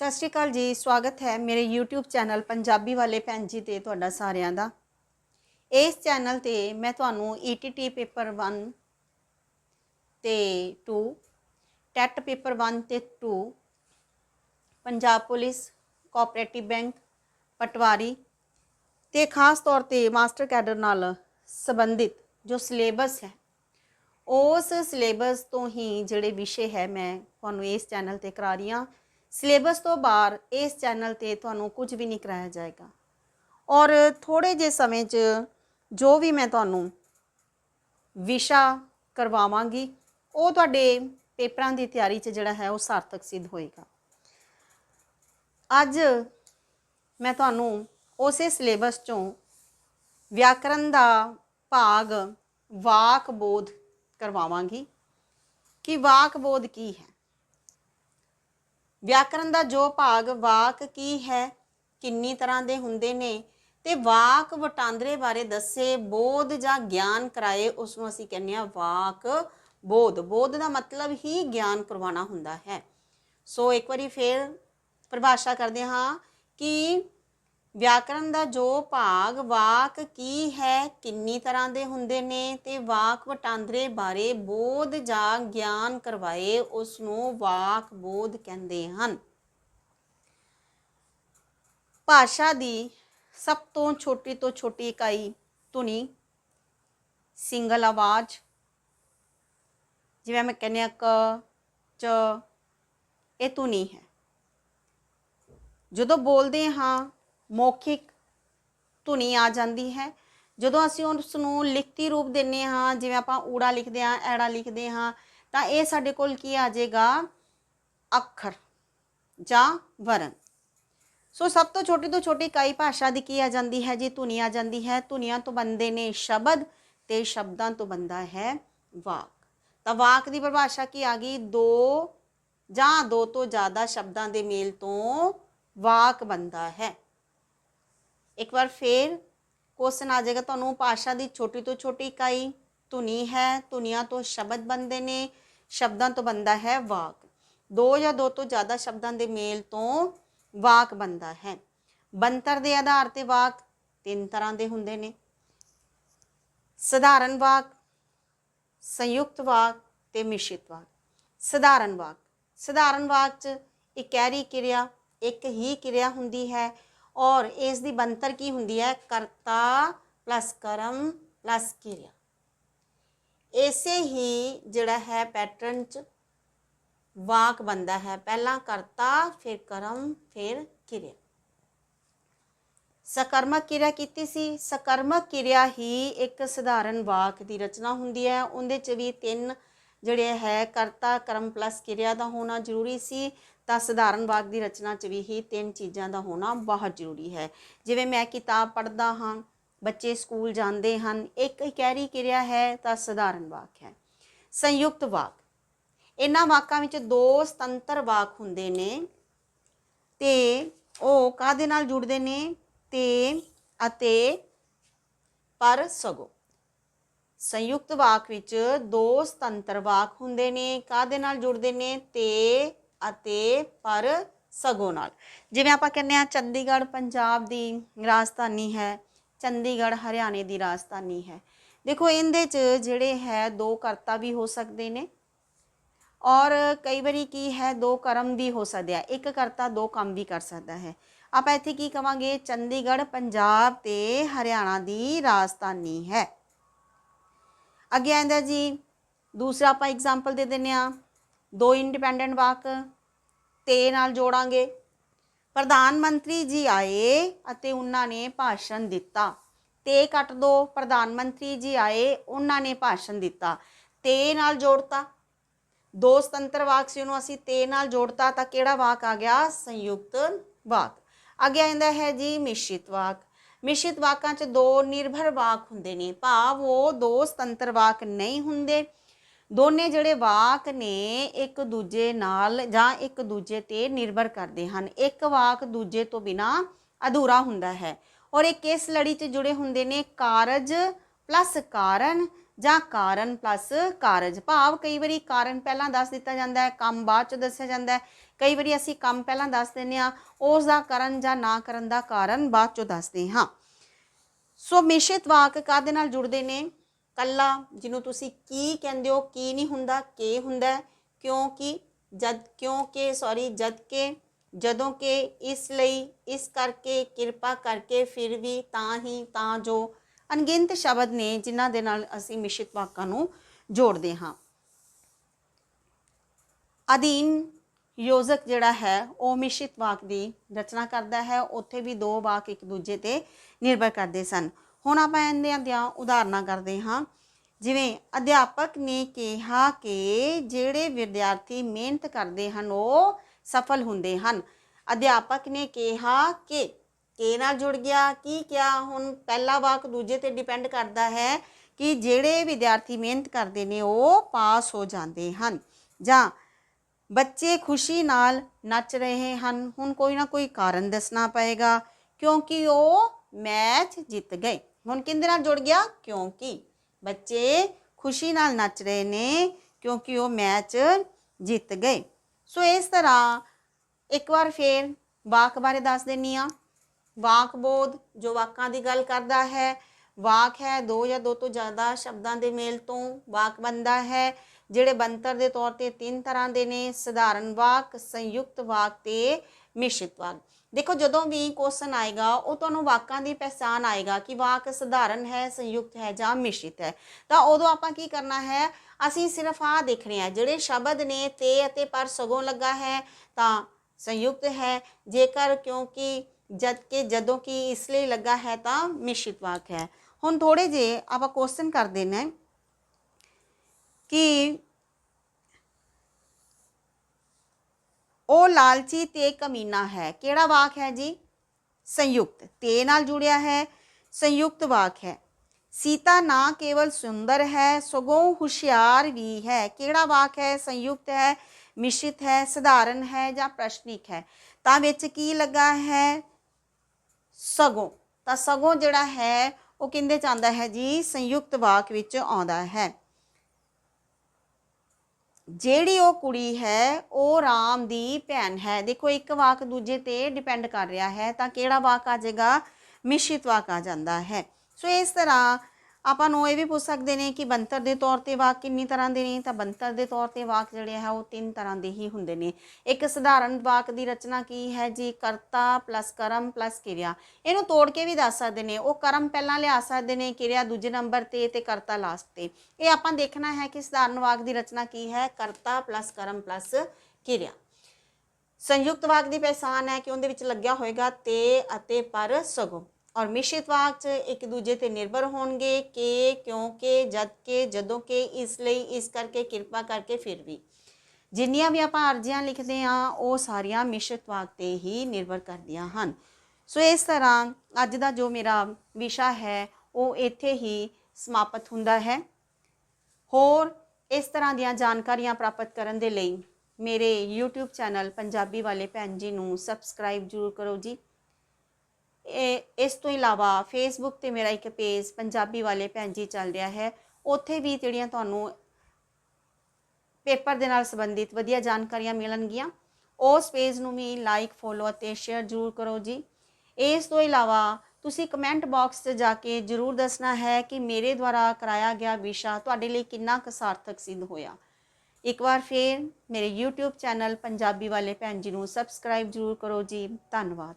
ਸਤਿ ਸ਼੍ਰੀ ਅਕਾਲ ਜੀ, ਸਵਾਗਤ ਹੈ ਮੇਰੇ YouTube ਚੈਨਲ ਪੰਜਾਬੀ ਵਾਲੇ ਭੈਣ ਜੀ ਤੇ ਤੁਹਾਡਾ ਸਾਰਿਆਂ ਦਾ। ਇਸ ਚੈਨਲ ਤੇ ਮੈਂ ਤੁਹਾਨੂੰ ETT ਪੇਪਰ 1 ਤੇ 2 ਟੈਟ ਪੇਪਰ 1 ਤੇ 2 Punjab police cooperative bank patwari ਤੇ ਖਾਸ ਤੌਰ ਤੇ ਮਾਸਟਰ ਕੈਡਰ ਨਾਲ ਸੰਬੰਧਿਤ ਜੋ ਸਿਲੇਬਸ ਹੈ, ਉਸ ਸਿਲੇਬਸ ਤੋਂ ਹੀ ਜਿਹੜੇ ਵਿਸ਼ੇ ਹੈ ਮੈਂ ਤੁਹਾਨੂੰ ਇਸ ਚੈਨਲ ਤੇ ਕਰਾ ਰਹੀ ਹਾਂ। ਸਿਲੇਬਸ ਤੋਂ ਬਾਹਰ ਇਸ ਚੈਨਲ ਤੇ ਤੁਹਾਨੂੰ ਕੁਝ ਵੀ ਨਹੀਂ ਕਰਾਇਆ ਜਾਏਗਾ। ਔਰ ਥੋੜੇ ਜੇ ਸਮੇਂ 'ਚ ਜੋ ਵੀ ਮੈਂ ਤੁਹਾਨੂੰ ਵਿਸ਼ਾ ਕਰਵਾਵਾਂਗੀ, ਉਹ ਤੁਹਾਡੇ ਪੇਪਰਾਂ ਦੀ ਤਿਆਰੀ 'ਚ ਜਿਹੜਾ ਹੈ ਉਹ ਸਾਰਥਕ ਸਿੱਧ ਹੋਏਗਾ। ਅੱਜ ਮੈਂ ਤੁਹਾਨੂੰ ਉਸੇ ਸਿਲੇਬਸ 'ਚੋਂ ਵਿਆਕਰਨ ਦਾ ਭਾਗ ਵਾਕ ਬੋਧ ਕਰਵਾਵਾਂਗੀ ਕਿ ਵਾਕ ਬੋਧ ਕੀ ਹੈ। ਵਿਆਕਰਨ ਦਾ ਜੋ ਭਾਗ ਵਾਕ ਕੀ ਹੈ, ਕਿੰਨੀ ਤਰ੍ਹਾਂ ਦੇ ਹੁੰਦੇ ਨੇ ਤੇ ਵਾਕ ਵਟਾਂਦਰੇ ਬਾਰੇ ਦੱਸੇ, ਬੋਧ ਜਾਂ ਗਿਆਨ ਕਰਾਏ ਉਸ ਨੂੰ ਅਸੀਂ ਕਹਿੰਦੇ ਆ ਵਾਕ ਬੋਧ। ਬੋਧ ਦਾ ਮਤਲਬ ਹੀ ਗਿਆਨ ਕਰਵਾਉਣਾ ਹੁੰਦਾ ਹੈ। ਸੋ ਇੱਕ ਵਾਰੀ ਫੇਰ ਪਰਿਭਾਸ਼ਾ ਕਰਦੇ ਹਾਂ ਕਿ ਵਿਆਕਰਨ ਦਾ ਜੋ ਭਾਗ ਵਾਕ ਕੀ ਹੈ, ਕਿੰਨੀ ਤਰ੍ਹਾਂ ਦੇ ਹੁੰਦੇ ਨੇ ਤੇ ਵਾਕ ਵਟਾਂਦਰੇ ਬਾਰੇ ਬੋਧ ਜਾਂ ਗਿਆਨ ਕਰਵਾਏ ਉਸ ਨੂੰ ਵਾਕ ਬੋਧ ਕਹਿੰਦੇ ਹਨ। ਭਾਸ਼ਾ ਦੀ ਸਭ ਤੋਂ ਛੋਟੀ ਤੋਂ ਛੋਟੀ ਇਕਾਈ ਧੁਨੀ, ਸਿੰਗਲ ਆਵਾਜ਼, ਜਿਵੇਂ ਮੈਂ ਕਹਿੰਦੇ ਆ ਕ, ਚ, ਇਹ ਧੁਨੀ ਹੈ। ਜਦੋਂ ਬੋਲਦੇ ਹਾਂ ਮੌਖਿਕ ਧੁਨੀ ਆ ਜਾਂਦੀ ਹੈ। ਜਦੋਂ ਅਸੀਂ ਉਸ ਨੂੰ ਲਿਖਤੀ ਰੂਪ ਦਿੰਨੇ ਹਾਂ, ਜਿਵੇਂ ਆਪਾਂ ਊੜਾ ਲਿਖਦੇ ਹਾਂ, ਐੜਾ ਲਿਖਦੇ ਹਾਂ, ਤਾਂ ਇਹ ਸਾਡੇ ਕੋਲ ਕੀ ਆ ਜਾਏਗਾ? ਅੱਖਰ ਜਾਂ ਵਰਨ ਸੋ ਸਭ ਤੋਂ ਛੋਟੀ ਤੋਂ ਛੋਟੀ ਕਈ ਭਾਸ਼ਾ ਦੀ ਕੀ ਆ ਜਾਂਦੀ ਹੈ ਜੀ? ਧੁਨੀ ਆ ਜਾਂਦੀ ਹੈ। ਧੁਨੀਆਂ ਤੋਂ ਬੰਦੇ ਨੇ ਸ਼ਬਦ ਤੇ ਸ਼ਬਦਾਂ ਤੋਂ ਬੰਦਾ ਹੈ ਵਾਕ। ਤਾਂ ਵਾਕ ਦੀ ਪਰਿਭਾਸ਼ਾ ਕੀ ਆ ਗਈ? ਦੋ ਜਾਂ ਦੋ ਤੋਂ ਜ਼ਿਆਦਾ ਸ਼ਬਦਾਂ ਦੇ ਮੇਲ ਤੋਂ ਵਾਕ ਬੰਦਾ ਹੈ। ਇੱਕ ਵਾਰ ਫੇਰ ਕੁਐਸਚਨ ਆ ਜਾਏਗਾ। ਤੁਹਾਨੂੰ ਭਾਸ਼ਾ ਦੀ ਛੋਟੀ ਤੋਂ ਛੋਟੀ ਇਕਾਈ ਧੁਨੀ ਹੈ। ਧੁਨੀਆਂ ਤੋਂ ਸ਼ਬਦ ਬਣਦੇ ਨੇ। ਸ਼ਬਦਾਂ ਤੋਂ ਬਣਦਾ ਹੈ ਵਾਕ। ਦੋ ਜਾਂ ਦੋ ਤੋਂ ਜ਼ਿਆਦਾ ਸ਼ਬਦਾਂ ਦੇ ਮੇਲ ਤੋਂ ਵਾਕ ਬਣਦਾ ਹੈ। ਬੰਤਰ ਦੇ ਆਧਾਰ ਤੇ ਵਾਕ ਤਿੰਨ ਤਰ੍ਹਾਂ ਦੇ ਹੁੰਦੇ ਨੇ। ਸਧਾਰਨ ਵਾਕ, ਸੰਯੁਕਤ ਵਾਕ ਤੇ ਮਿਸ਼ਰਿਤ ਵਾਕ। ਸਧਾਰਨ ਵਾਕ। ਸਧਾਰਨ ਵਾਕ ਚ ਇਕਹਿਰੀ ਕਿਰਿਆ, ਇੱਕ ਹੀ ਕਿਰਿਆ ਹੁੰਦੀ ਹੈ। ਔਰ ਇਸ ਦੀ ਬੰਤਰ ਕੀ ਹੁੰਦੀ ਹੈ? ਕਰਤਾ ਪਲੱਸ ਕਰਮ ਪਲੱਸ ਕਿਰਿਆ। ਇਸੇ ਹੀ ਜਿਹੜਾ ਹੈ ਪੈਟਰਨ ਚ ਵਾਕ ਬੰਦਾ ਹੈ। ਪਹਿਲਾਂ ਕਰਤਾ, ਫਿਰ ਕਰਮ, ਫਿਰ ਕਿਰਿਆ। ਸਕਰਮਕ ਕਿਰਿਆ ਕੀਤੀ ਸੀ। ਸਕਰਮਕ ਕਿਰਿਆ ਹੀ ਇੱਕ ਸਧਾਰਨ ਵਾਕ ਦੀ ਰਚਨਾ ਹੁੰਦੀ ਹੈ। ਉਹਦੇ ਚ ਵੀ ਤਿੰਨ ਜਿਹੜੇ ਹੈ ਕਰਤਾ, ਕਰਮ, ਪਲੱਸ ਕਿਰਿਆ ਦਾ ਹੋਣਾ ਜ਼ਰੂਰੀ ਸੀ। ਤਾਂ ਸਧਾਰਨ ਵਾਕ ਦੀ ਰਚਨਾ ਚ ਵੀ ਹੀ ਤਿੰਨ ਚੀਜ਼ਾਂ ਦਾ ਹੋਣਾ ਬਹੁਤ ਜ਼ਰੂਰੀ ਹੈ। ਜਿਵੇਂ ਮੈਂ ਕਿਤਾਬ ਪੜ੍ਹਦਾ ਹਾਂ, ਬੱਚੇ ਸਕੂਲ ਜਾਂਦੇ ਹਨ, ਇੱਕ ਇਕਹਿਰੀ ਕਿਰਿਆ ਹੈ ਤਾਂ ਸਧਾਰਨ ਵਾਕ ਹੈ। ਸੰਯੁਕਤ ਵਾਕ। ਇਹਨਾਂ ਵਾਕਾਂ ਵਿੱਚ ਦੋ ਸੁਤੰਤਰ ਵਾਕ ਹੁੰਦੇ ਨੇ ਤੇ ਉਹ ਕਾਦੇ ਨਾਲ ਜੁੜਦੇ ਨੇ? ਤੇ ਅਤੇ ਪਰ ਸਗੋ। ਸੰਯੁਕਤ ਵਾਕ ਵਿੱਚ ਦੋ ਸੁਤੰਤਰ ਵਾਕ ਹੁੰਦੇ ਨੇ ਕਾਦੇ ਨਾਲ ਜੁੜਦੇ ਨੇ? ਤੇ ਅਤੇ ਪਰ ਸਗੋਂ ਨਾਲ। ਜਿਵੇਂ ਆਪਾਂ ਕਹਿੰਦੇ ਆ ਚੰਡੀਗੜ੍ਹ ਪੰਜਾਬ ਦੀ ਰਾਜਧਾਨੀ ਹੈ, ਚੰਡੀਗੜ੍ਹ ਹਰਿਆਣੇ ਦੀ ਰਾਜਧਾਨੀ ਹੈ। ਦੇਖੋ, ਇਹਦੇ ਚ ਜਿਹੜੇ ਹੈ, ਦੋ ਕਰਤਾ ਵੀ ਹੋ ਸਕਦੇ ਨੇ ਔਰ ਕਈ ਵਾਰੀ ਕੀ ਹੈ, ਦੋ ਕਰਮ ਵੀ ਹੋ ਸਕਦੇ ਆ। ਇੱਕ ਕਰਤਾ, ਦੋ ਕੰਮ ਵੀ ਕਰ ਸਕਦਾ ਹੈ। ਆਪਾਂ ਇੱਥੇ ਕੀ ਕਵਾਂਗੇ? ਚੰਡੀਗੜ੍ਹ, ਪੰਜਾਬ ਤੇ ਹਰਿਆਣਾ ਦੀ ਰਾਜਧਾਨੀ ਹੈ। ਅੱਗੇ ਆਂਦਾ ਜੀ, ਦੂਸਰਾ ਆਪਾਂ ਐਗਜ਼ਾਮਪਲ ਦੇ ਦਿੰਨੇ ਆ ਦੋ ਇੰਡੀਪੈਂਡੈਂਟ ਵਾਕ ਤੇ ਨਾਲ ਜੋੜਾਂਗੇ। ਪ੍ਰਧਾਨ ਮੰਤਰੀ ਜੀ ਆਏ ਅਤੇ ਉਹਨਾਂ ਨੇ ਭਾਸ਼ਣ ਦਿੱਤਾ। ਤੇ ਕੱਟ ਦੋ, ਪ੍ਰਧਾਨ ਮੰਤਰੀ ਜੀ ਆਏ, ਉਹਨਾਂ ਨੇ ਭਾਸ਼ਣ ਦਿੱਤਾ। ਤੇ ਨਾਲ ਜੋੜਤਾ। ਦੋ ਸੁਤੰਤਰ ਵਾਕ ਸੀ ਉਹਨੂੰ ਅਸੀਂ ਤੇ ਨਾਲ ਜੋੜਤਾ ਤਾਂ ਕਿਹੜਾ ਵਾਕ ਆ ਗਿਆ? ਸੰਯੁਕਤ ਵਾਕ। ਅੱਗੇ ਆਉਂਦਾ ਹੈ ਜੀ ਮਿਸ਼ਰਿਤ ਵਾਕ। ਮਿਸ਼ਰਿਤ ਵਾਕਾਂ 'ਚ ਦੋ ਨਿਰਭਰ ਵਾਕ ਹੁੰਦੇ ਨੇ। ਭਾਵ ਉਹ ਦੋ ਸੁਤੰਤਰ ਵਾਕ ਨਹੀਂ ਹੁੰਦੇ। ਦੋਨੇ ਜਿਹੜੇ ਵਾਕ ਨੇ ਇੱਕ ਦੂਜੇ ਨਾਲ ਜਾਂ ਇੱਕ ਦੂਜੇ ਤੇ ਨਿਰਭਰ ਕਰਦੇ ਹਨ। ਇੱਕ ਵਾਕ ਦੂਜੇ ਤੋਂ ਬਿਨਾ ਅਧੂਰਾ ਹੁੰਦਾ ਹੈ ਔਰ ਇਹ ਕਿਸ ਲੜੀ 'ਚ ਜੁੜੇ ਹੁੰਦੇ ਨੇ? ਕਾਰਜ ਪਲੱਸ ਕਾਰਨ ਜਾਂ ਕਾਰਨ ਪਲੱਸ ਕਾਰਜ। ਭਾਵ ਕਈ ਵਾਰੀ ਕਾਰਨ ਪਹਿਲਾਂ ਦੱਸ ਦਿੱਤਾ ਜਾਂਦਾ ਹੈ, ਕੰਮ ਬਾਅਦ ਚ ਦੱਸਿਆ ਜਾਂਦਾ ਹੈ। ਕਈ ਵਾਰੀ ਅਸੀਂ ਕੰਮ ਪਹਿਲਾਂ ਦੱਸ ਦਿੰਦੇ ਹਾਂ, ਉਸ ਦਾ ਕਰਨ ਜਾਂ ਨਾ ਕਰਨ ਦਾ ਕਾਰਨ ਬਾਅਦ ਚੋਂ ਦੱਸਦੇ ਹਾਂ। ਸੋ ਮਿਸ਼ਿਤ ਵਾਕ ਕਾਦੇ ਨਾਲ ਜੁੜਦੇ ਨੇ? ਕੱਲਾ, ਜਿਹਨੂੰ ਤੁਸੀਂ ਕੀ ਕਹਿੰਦੇ ਹੋ, ਕੀ ਨਹੀਂ ਹੁੰਦਾ, ਕੀ ਹੁੰਦਾ ਕਿਉਂਕਿ ਜਦ, ਕਿਉਂਕਿ ਸੌਰੀ ਜਦ ਕੇ, ਜਦੋਂ ਕਿ, ਇਸ ਲਈ, ਇਸ ਕਰਕੇ, ਕਿਰਪਾ ਕਰਕੇ, ਫਿਰ ਵੀ ਤਾਂ ਹੀ, ਤਾਂ ਜੋ, ਅਣਗਿਣਤ ਸ਼ਬਦ ਨੇ, ਜਿਨ੍ਹਾਂ ਦੇ ਨਾਲ ਅਸੀਂ ਮਿਸ਼ਰਿਤ ਵਾਕਾਂ ਨੂੰ ਜੋੜਦੇ ਹਾਂ। ਅਧੀਨ ਯੋਜਕ ਜਿਹੜਾ ਹੈ, ਉਹ ਮਿਸ਼ਰਿਤ ਵਾਕ ਦੀ ਰਚਨਾ ਕਰਦਾ ਹੈ, ਉੱਥੇ ਵੀ ਦੋ ਵਾਕ ਇੱਕ ਦੂਜੇ ਤੇ ਨਿਰਭਰ ਕਰਦੇ ਸਨ। ਹੁਣ ਆਪਾਂ ਇਹਨਾਂ ਦੀਆਂ ਉਦਾਹਰਨਾਂ ਕਰਦੇ ਹਾਂ। ਜਿਵੇਂ ਅਧਿਆਪਕ ਨੇ ਕਿਹਾ ਕਿ ਜਿਹੜੇ ਵਿਦਿਆਰਥੀ ਮਿਹਨਤ ਕਰਦੇ ਹਨ, ਉਹ ਸਫਲ ਹੁੰਦੇ ਹਨ। ਅਧਿਆਪਕ ਨੇ ਕਿਹਾ ਕਿ ਕੇ ਨਾਲ ਜੁੜ ਗਿਆ, ਕੀ ਕਿਹਾ? ਹੁਣ ਪਹਿਲਾ ਵਾਕ ਦੂਜੇ ਤੇ ਡਿਪੈਂਡ ਕਰਦਾ ਹੈ ਕਿ ਜਿਹੜੇ ਵਿਦਿਆਰਥੀ ਮਿਹਨਤ ਕਰਦੇ ਨੇ, ਉਹ ਪਾਸ ਹੋ ਜਾਂਦੇ ਹਨ ਜਾਂ ਬੱਚੇ ਖੁਸ਼ੀ ਨਾਲ ਨੱਚ ਰਹੇ ਹਨ। ਹੁਣ ਕੋਈ ਨਾ ਕੋਈ ਕਾਰਨ ਦੱਸਣਾ ਪਏਗਾ, ਕਿਉਂਕਿ ਉਹ ਮੈਚ ਜਿੱਤ ਗਏ। ਹੁਣ ਕਿੰਦੇ ਨਾਲ ਜੁੜ ਗਿਆ? ਕਿਉਂਕਿ ਬੱਚੇ ਖੁਸ਼ੀ ਨਾਲ ਨੱਚ ਰਹੇ ਨੇ, ਕਿਉਂਕਿ ਉਹ ਮੈਚ ਜਿੱਤ ਗਏ। ਸੋ ਇਸ ਤਰ੍ਹਾਂ ਇੱਕ ਵਾਰ ਫੇਰ ਵਾਕ ਬਾਰੇ ਦੱਸ ਦਿੰਨੀ ਆ। ਵਾਕ ਬੋਧ ਜੋ ਵਾਕਾਂ ਦੀ ਗੱਲ ਕਰਦਾ ਹੈ, ਵਾਕ ਹੈ ਦੋ ਜਾਂ ਦੋ ਤੋਂ ਜ਼ਿਆਦਾ ਸ਼ਬਦਾਂ ਦੇ ਮੇਲ ਤੋਂ ਵਾਕ ਬਣਦਾ ਹੈ, ਜਿਹੜੇ ਬੰਤਰ ਦੇ ਤੌਰ ਤੇ ਤਿੰਨ ਤਰ੍ਹਾਂ ਦੇ ਨੇ। ਸਧਾਰਨ ਵਾਕ, ਸੰਯੁਕਤ ਵਾਕ ਤੇ ਮਿਸ਼ਰਿਤ ਵਾਕ ਦੇਖੋ, ਜਦੋਂ ਵੀ ਕੁਐਸਚਨ ਆਏਗਾ, ਉਹ ਤੁਹਾਨੂੰ ਵਾਕਾਂ ਦੀ ਪਛਾਣ ਆਏਗਾ ਕਿ ਵਾਕ ਸਧਾਰਨ ਹੈ, ਸੰਯੁਕਤ ਹੈ ਜਾਂ ਮਿਸ਼ਰਿਤ ਹੈ। ਤਾਂ ਉਦੋਂ ਆਪਾਂ ਕੀ ਕਰਨਾ ਹੈ? ਅਸੀਂ ਸਿਰਫ ਆ ਦੇਖਣੇ ਆ, ਜਿਹੜੇ ਸ਼ਬਦ ਨੇ ਤੇ ਅਤੇ ਪਰ ਸਗੋਂ ਲੱਗਾ ਹੈ, ਤਾਂ ਸੰਯੁਕਤ ਹੈ। ਜੇਕਰ ਕਿਉਂਕਿ ਜਦ ਕਿ ਜਦੋਂ ਕਿ ਇਸ ਲਈ ਲੱਗਾ ਹੈ, ਤਾਂ ਮਿਸ਼ਰਿਤ ਵਾਕ ਹੈ। ਹੁਣ ਥੋੜੇ ਜੇ ਆਪਾਂ ਕੁਐਸਚਨ ਕਰਦੇ ਨੇ ਕਿ ਉਹ ਲਾਲਚੀ ਤੇ ਕਮੀਨਾ ਹੈ। ਕਿਹੜਾ ਵਾਕ ਹੈ ਜੀ? ਸੰਯੁਕਤ। ਤੇ ਨਾਲ ਜੁੜਿਆ ਹੈ, ਸੰਯੁਕਤ ਵਾਕ ਹੈ। ਸੀਤਾ ਨਾ ਕੇਵਲ ਸੁੰਦਰ ਹੈ, ਸਗੋਂ ਹੁਸ਼ਿਆਰ ਵੀ ਹੈ। ਕਿਹੜਾ ਵਾਕ ਹੈ? ਸੰਯੁਕਤ ਹੈ, ਮਿਸ਼ਿਤ ਹੈ, ਸਧਾਰਨ ਹੈ ਜਾਂ ਪ੍ਰਸ਼ਨਿਕ ਹੈ? ਤਾਂ ਵਿੱਚ ਕੀ ਲੱਗਾ ਹੈ? ਸਗੋਂ। ਤਾਂ ਸਗੋਂ ਜਿਹੜਾ ਹੈ, ਉਹ ਕਿੰਦੇ ਚ ਆਉਂਦਾ ਹੈ ਜੀ? ਸੰਯੁਕਤ ਵਾਕ ਵਿੱਚ ਆਉਂਦਾ ਹੈ। ਜਿਹੜੀ ਉਹ ਕੁੜੀ ਹੈ, ਉਹ ਰਾਮ ਦੀ ਭੈਣ ਹੈ। ਦੇਖੋ, ਇੱਕ ਵਾਕ ਦੂਜੇ ਤੇ ਡਿਪੈਂਡ ਕਰ ਰਿਹਾ ਹੈ ਤਾਂ ਕਿਹੜਾ ਵਾਕ ਆ ਜਾਏਗਾ? ਮਿਸ਼ਰਿਤ ਵਾਕ ਆ ਜਾਂਦਾ ਹੈ। ਸੋ ਇਸ ਤਰ੍ਹਾਂ ਆਪਾਂ ਨੂੰ ਇਹ ਵੀ ਪੁੱਛ ਸਕਦੇ ਨੇ ਕਿ ਬੰਤਰ ਦੇ ਤੌਰ ਤੇ ਵਾਕ ਕਿੰਨੀ ਤਰ੍ਹਾਂ ਦੇ ਨੇ, ਤਾਂ ਬੰਤਰ ਦੇ ਤੌਰ ਤੇ ਵਾਕ ਜਿਹੜੇ ਹੈ ਉਹ ਤਿੰਨ ਤਰ੍ਹਾਂ ਦੇ ਹੀ ਹੁੰਦੇ ਨੇ। ਇੱਕ ਸਧਾਰਨ ਵਾਕ ਦੀ ਰਚਨਾ ਕੀ ਹੈ ਜੀ? ਕਰਤਾ ਪਲੱਸ ਕਰਮ ਪਲੱਸ ਕਿਰਿਆ। ਇਹਨੂੰ ਤੋੜ ਕੇ ਵੀ ਦੱਸ ਸਕਦੇ ਨੇ। ਉਹ ਕਰਮ ਪਹਿਲਾਂ ਲਿਆ ਸਕਦੇ ਨੇ, ਕਿਰਿਆ ਦੂਜੇ ਨੰਬਰ ਤੇ ਤੇ ਕਰਤਾ ਲਾਸਟ ਤੇ। ਇਹ ਆਪਾਂ ਦੇਖਣਾ ਹੈ ਕਿ ਸਧਾਰਨ ਵਾਕ ਦੀ ਰਚਨਾ ਕੀ ਹੈ? ਕਰਤਾ ਪਲੱਸ ਕਰਮ ਪਲੱਸ ਕਿਰਿਆ। ਸੰਯੁਕਤ ਵਾਕ ਦੀ ਪਛਾਣ ਹੈ ਕਿ ਉਹਦੇ ਵਿੱਚ ਲੱਗਿਆ ਹੋਏਗਾ ਤੇ ਅਤੇ ਪਰ ਸਗੋਂ। ਔਰ ਮਿਸ਼ਰਿਤ ਵਾਕ ਚ ਇੱਕ ਦੂਜੇ ਤੇ ਨਿਰਭਰ ਹੋਣਗੇ ਕਿ ਕਿਉਂਕਿ, ਜਦ ਕਿ, ਜਦੋਂ ਕਿ, ਇਸ ਲਈ, ਇਸ ਕਰਕੇ, ਕਿਰਪਾ ਕਰਕੇ ਫਿਰ ਵੀ। ਜਿੰਨੀਆਂ ਵੀ ਆਪਾਂ ਅਰਜ਼ੀਆਂ ਲਿਖਦੇ ਹਾਂ, ਉਹ ਸਾਰੀਆਂ ਮਿਸ਼ਰਿਤ ਵਾਕ ਤੇ ਹੀ ਨਿਰਭਰ ਕਰਦੀਆਂ ਹਨ। ਸੋ ਇਸ ਤਰ੍ਹਾਂ ਅੱਜ ਦਾ ਜੋ ਮੇਰਾ ਵਿਸ਼ਾ ਹੈ, ਉਹ ਇੱਥੇ ਹੀ ਸਮਾਪਤ ਹੁੰਦਾ ਹੈ। ਹੋਰ ਇਸ ਤਰ੍ਹਾਂ ਦੀਆਂ ਜਾਣਕਾਰੀਆਂ ਪ੍ਰਾਪਤ ਕਰਨ ਦੇ ਲਈ ਮੇਰੇ YouTube ਚੈਨਲ ਪੰਜਾਬੀ ਵਾਲੇ ਭੈਣ ਜੀ ਨੂੰ ਸਬਸਕ੍ਰਾਈਬ ਜ਼ਰੂਰ ਕਰੋ ਜੀ। ਇਹ, ਇਸ ਤੋਂ ਇਲਾਵਾ ਫੇਸਬੁੱਕ ਤੇ ਮੇਰਾ ਇੱਕ ਪੇਜ ਪੰਜਾਬੀ ਵਾਲੇ ਭੈਣ ਜੀ ਚੱਲ ਰਿਹਾ ਹੈ। ਉੱਥੇ ਵੀ ਜਿਹੜੀਆਂ ਤੁਹਾਨੂੰ ਪੇਪਰ ਦੇ ਨਾਲ ਸੰਬੰਧਿਤ ਵਧੀਆ ਜਾਣਕਾਰੀਆਂ ਮਿਲਣਗੀਆਂ। ਉਸ ਪੇਜ ਨੂੰ ਵੀ ਲਾਈਕ ਫੋਲੋ ਅਤੇ ਸ਼ੇਅਰ ਜ਼ਰੂਰ ਕਰੋ ਜੀ। ਇਸ ਤੋਂ ਇਲਾਵਾ ਤੁਸੀਂ ਕਮੈਂਟ ਬਾਕਸ 'ਚ ਜਾ ਕੇ ਜ਼ਰੂਰ ਦੱਸਣਾ ਹੈ ਕਿ ਮੇਰੇ ਦੁਆਰਾ ਕਰਾਇਆ ਗਿਆ ਵਿਸ਼ਾ ਤੁਹਾਡੇ ਲਈ ਕਿੰਨਾ ਕੁ ਸਾਰਥਕ ਸਿੱਧ ਹੋਇਆ। ਇੱਕ ਵਾਰ ਫੇਰ ਮੇਰੇ YouTube ਚੈਨਲ ਪੰਜਾਬੀ ਵਾਲੇ ਭੈਣ ਜੀ ਨੂੰ ਸਬਸਕ੍ਰਾਈਬ ਜ਼ਰੂਰ ਕਰੋ ਜੀ। ਧੰਨਵਾਦ।